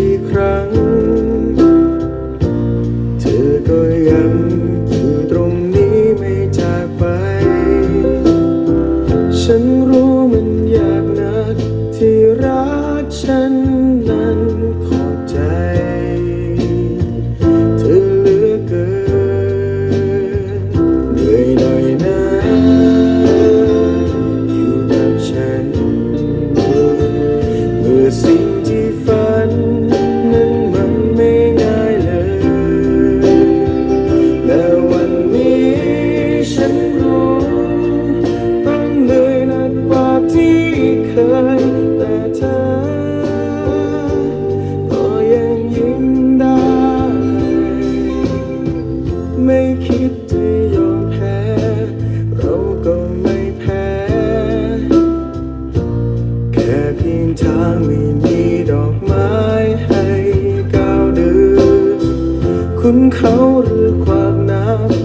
ี่ นั้นขอบใจ เธอเหลือเกินเหนื่อยหน่อยนะอยู่กับฉัน ทางไม่มีดอกไม้ให้ก้าวเดิน คุณเขาหรือความหนาว